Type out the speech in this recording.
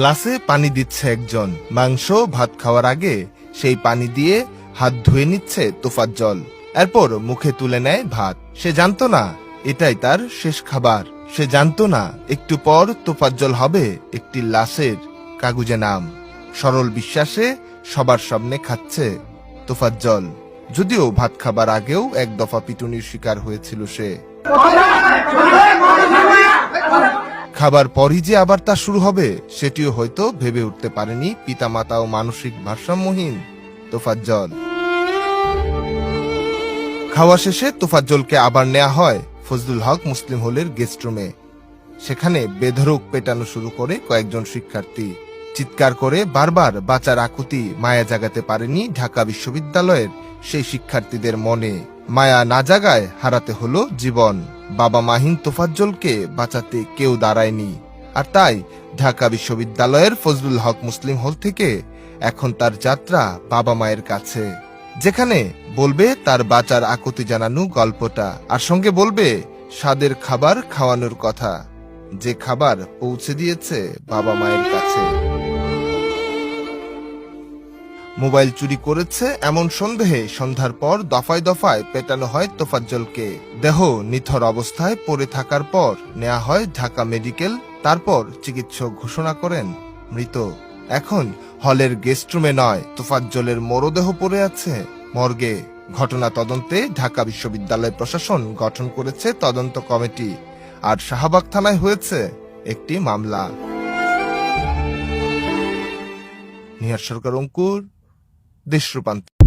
গ্লাসে পানি দিচ্ছে একজন। মাংস, ভাত খাওয়ার আগে সেই পানি দিয়ে হাত ধুয়ে নিচ্ছে তোফাজ্জল এরপর মুখে তুলে নেয় ভাত। সে জানতো না, এটাই তার শেষ খাবার। সে জানতো না, একটু পর তোফাজ্জল হবে একটি লাশের কাগুজে নাম। সরল বিশ্বাসে সবার সামনে খাচ্ছে তোফাজ্জল যদিও ভাত খাবার আগেও এক দফা পিটুনির শিকার হয়েছিল সে। খাবার পরই যে আবার তা শুরু হবে, সেটিও হয়তো ভেবে উঠতে পারেনি পিতামাতা ও মানসিক ভারসাম্যহীন তোফাজ্জল। খাওয়া শেষে তোফাজ্জলকে আবার নেওয়া হয় ফজলুল হক মুসলিম হলের গেস্ট রুমে। সেখানে বেধরক পেটানো শুরু করে কয়েকজন শিক্ষার্থী। চিৎকার করে বারবার বাঁচার আকুতি মায়া জাগাতে পারেনি ঢাকা বিশ্ববিদ্যালয়ের সেই শিক্ষার্থীদের মনে। মায়া না জাগায় হারাতে হলো জীবন। বাবা মাহিন তোফাজ্জলকে বাঁচাতে কেউ দাঁড়ায়নি। আর তাই ঢাকা বিশ্ববিদ্যালয়ের ফজলুল হক মুসলিম হল থেকে এখন তার যাত্রা বাবা মায়ের কাছে। যেখানে বলবে তার বাঁচার আকুতি জানানো গল্পটা, আর সঙ্গে বলবে স্বাদের খাবার খাওয়ানোর কথা। যে খাবার পৌঁছে দিয়েছে বাবা মায়ের কাছে। মোবাইল চুরি করেছে এমন সন্দেহে সন্ধ্যার পর দফায় দফায় পেটানো হয় তোফাজ্জলকে। দেহ নিথর অবস্থায় পড়ে থাকার পর নেওয়া হয় ঢাকা মেডিকেল, তারপর চিকিৎসক ঘোষণা করেন, মৃত। এখন হলের গেস্ট রুমে নয়, তোফাজ্জলের মরদেহ পড়ে আছে। মর্গে ঘটনা তদন্তে ঢাকা বিশ্ববিদ্যালয় প্রশাসন গঠন করেছে তদন্ত কমিটি, আর শাহবাগ থানায় হয়েছে একটি মামলা। নিহার সরকার, অঙ্কুর। দেশ রূপান্তর।